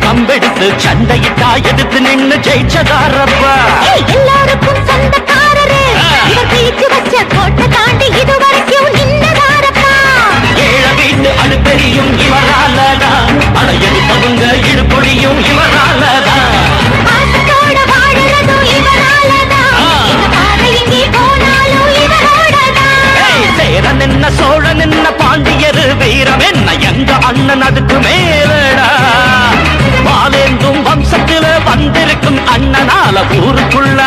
வம்பெடுத்து சண்டையிட்டா எதிர்த்து நின்னு ஜெயிச்சதாரப்பா. எல்லாருக்கும் சொந்தக்காரரு. இவர் பேச்சு வச்ச கோட்டை தாண்டி இதுவரைக்கும் நின்னதாரப்பா. ஏழ வீட்டு இவராலதான். இழுப்பொழியும் இவராலதான். இந்த பாதை எங்கே வீரம் என்ன எங்க அண்ணன் அதுக்கு மேலடா. பாலேந்தும் வம்சத்தில வந்திருக்கும் அண்ணனால ஊருக்குள்ள